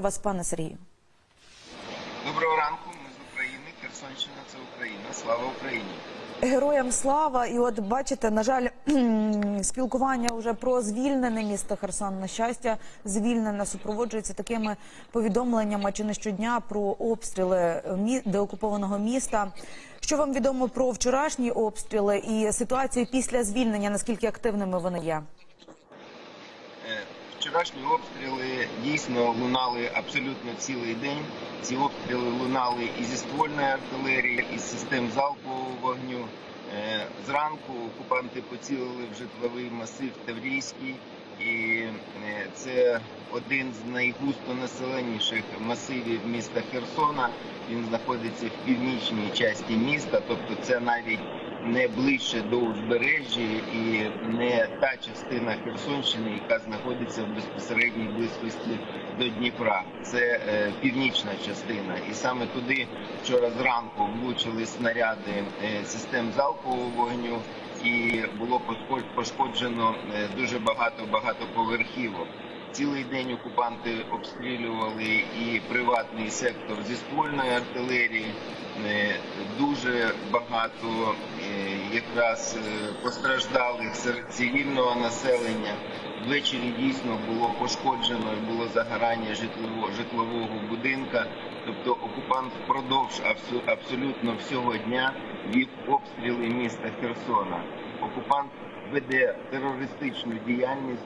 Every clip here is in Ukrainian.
вас, пане Сергію. Доброго ранку. Ми з України. Херсонщина це Україна. Слава Україні. Героям слава, і от бачите, на жаль, спілкування вже про звільнене місто Херсон. На щастя, звільнене супроводжується такими повідомленнями чи не щодня про обстріли мі- деокупованого міста. Що вам відомо про вчорашні обстріли і ситуацію після звільнення? Наскільки активними вони є? Вчорашні обстріли дійсно лунали абсолютно цілий день. Ці обстріли лунали і зі ствольної артилерії, і з систем залпового вогню. Е, Зранку окупанти поцілили в житловий масив Таврійський, і е, це один з найгустонаселеніших масивів міста Херсона. Він знаходиться в північній часті міста, тобто це навіть не ближче до узбережжя і не та частина Херсонщини, яка знаходиться в безпосередній близькості до Дніпра. Це е, північна частина, і саме туди вчора зранку влучили снаряди е, систем залпового вогню, і було пошкоджено е, дуже багато багатоповерхівок. Цілий день окупанти обстрілювали і приватний сектор зі ствольної артилерії. Е, Дуже багато е, якраз е, постраждалих серед цивільного населення. Ввечері дійсно було пошкоджено і було загорання житлового, житлового будинка. Тобто окупант впродовж абсо- абсолютно всього дня вів обстріли міста Херсона. Окупант веде терористичну діяльність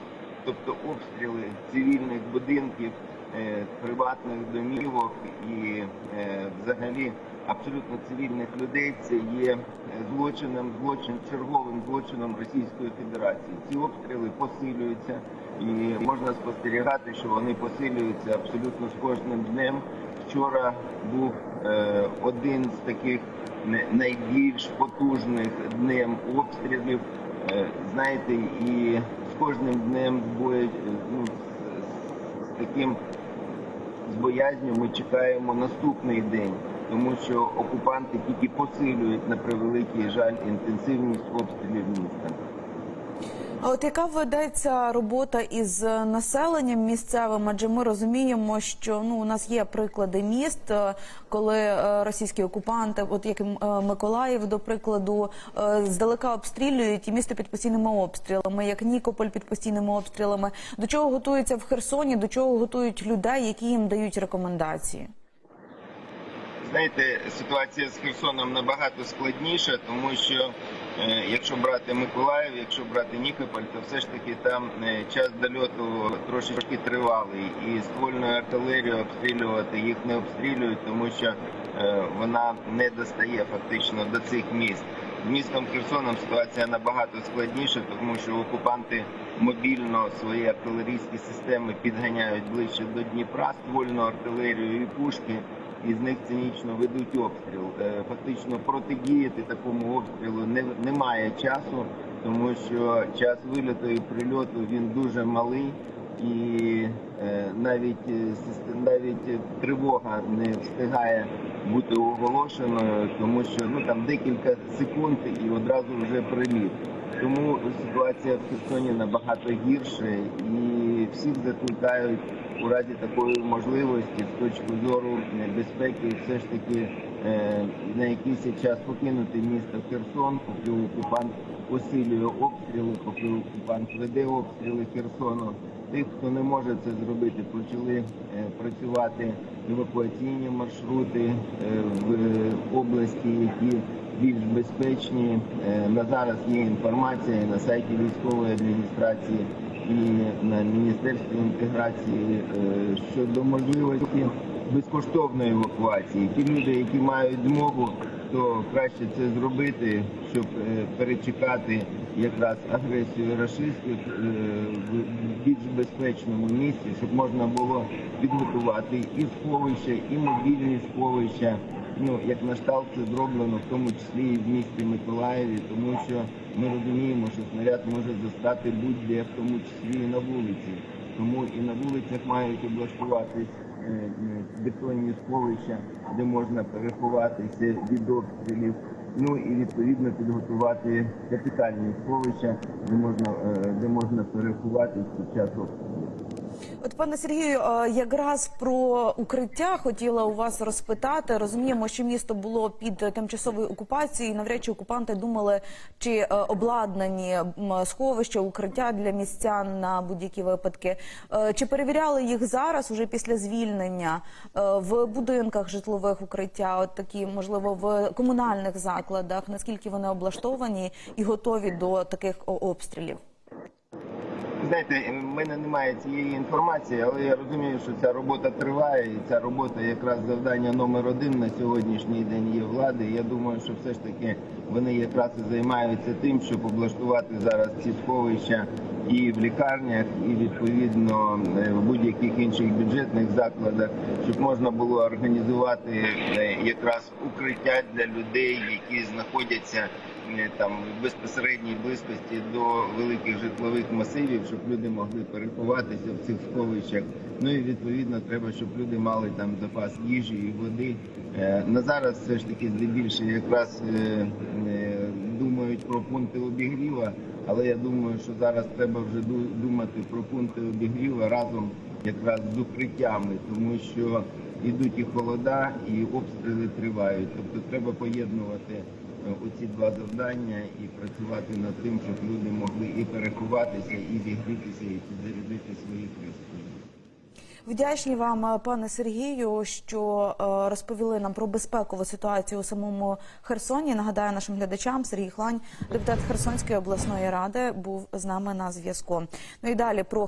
тобто обстріли цивільних будинків, е, приватних домівок і е, взагалі абсолютно цивільних людей. Це є е, злочином, злочин, черговим злочином Російської Федерації. Ці обстріли посилюються, і можна спостерігати, що вони посилюються абсолютно з кожним днем. Вчора був один з таких найбільш потужних днем обстрілів. Знаєте, і кожним днем з бою, ну, з, таким з боязнью ми чекаємо наступний день, тому що окупанти тільки посилюють на превеликий жаль інтенсивність обстрілів міста. А от яка ведеться робота із населенням місцевим? Адже ми розуміємо, що ну у нас є приклади міст, е, коли е, російські окупанти, от як е, Миколаїв, до прикладу, здалека обстрілюють і місто під постійними обстрілами, як Нікополь під постійними обстрілами. До чого готуються в Херсоні? До чого готують людей, які їм дають рекомендації? Знаєте, ситуація з Херсоном набагато складніша, тому що е, якщо брати Миколаїв, якщо брати Нікополь, то все ж таки там е, час дольоту трошечки тривалий, і ствольною артилерією обстрілювати їх не обстрілюють, тому що е, вона не достає фактично до цих міст. Містом Херсоном ситуація набагато складніша, тому що окупанти мобільно свої артилерійські системи підганяють ближче до Дніпра, ствольну артилерію і пушки і з них цинічно ведуть обстріл. Е, Фактично протидіяти такому обстрілу не, немає часу, тому що час виліту і прильоту він дуже малий, і е, навіть е, навіть тривога не встигає бути оголошеною, тому що ну там декілька секунд і одразу вже приліт. Тому ситуація в Херсоні набагато гірше, і всіх закликають у разі такої можливості з точки зору безпеки, все ж таки е, на якийсь час покинути місто Херсон, поки окупант посилює обстріли, поки окупант веде обстріли Херсону. Тих, хто не може це зробити, почали е, працювати евакуаційні маршрути е, в області, які більш безпечні. На зараз є інформація на сайті військової адміністрації і на міністерстві інтеграції е, щодо можливості безкоштовної евакуації. Ті люди, які мають змогу, то краще це зробити, щоб е, перечекати якраз агресію рашистів е, в більш безпечному місці, щоб можна було підготувати і сховища, і мобільні сховища. Ну, як на штат це зроблено, в тому числі і в місті Миколаєві, тому що ми розуміємо, що снаряд може застати будь-де, в тому числі і на вулиці. Тому і на вулицях мають облаштуватись е, е, бетонні сховища, де можна переховатися від обстрілів. Ну і відповідно підготувати капітальні сховища, де можна, е, де можна переховатись під час обстрілів. От пане Сергію, е, якраз про укриття хотіла у вас розпитати. Розуміємо, що місто було під тимчасовою окупацією. і Навряд чи окупанти думали, чи е, обладнані сховища, укриття для містян на будь-які випадки. Е, Чи перевіряли їх зараз, уже після звільнення в будинках житлових укриття? От такі, можливо, в комунальних закладах. Наскільки вони облаштовані і готові до таких обстрілів? Знаєте, в мене немає цієї інформації, але я розумію, що ця робота триває, і ця робота якраз завдання номер один на сьогоднішній день є влади. Я думаю, що все ж таки вони якраз і займаються тим, щоб облаштувати зараз ці сховища і в лікарнях, і відповідно е, в будь-яких інших бюджетних закладах, щоб можна було організувати е, якраз укриття для людей, які знаходяться там безпосередній близькості до великих житлових масивів, щоб люди могли переховатися в цих сховищах. Ну і відповідно треба, щоб люди мали там запас їжі і води. Е, На зараз все ж таки здебільшого якраз е, е, думають про пункти обігріва, але я думаю, що зараз треба вже думати про пункти обігріва разом якраз з укриттями, тому що йдуть і холода, і обстріли тривають. Тобто треба поєднувати оці два завдання і працювати над тим, щоб люди могли і переховатися, і зігрітися, і підзарядити свої пристрої. Вдячні вам, е, пане Сергію, що е, розповіли нам про безпекову ситуацію у самому Херсоні. Нагадаю нашим глядачам, Сергій Хлань, депутат Херсонської обласної ради, був з нами на зв'язку. Ну і далі про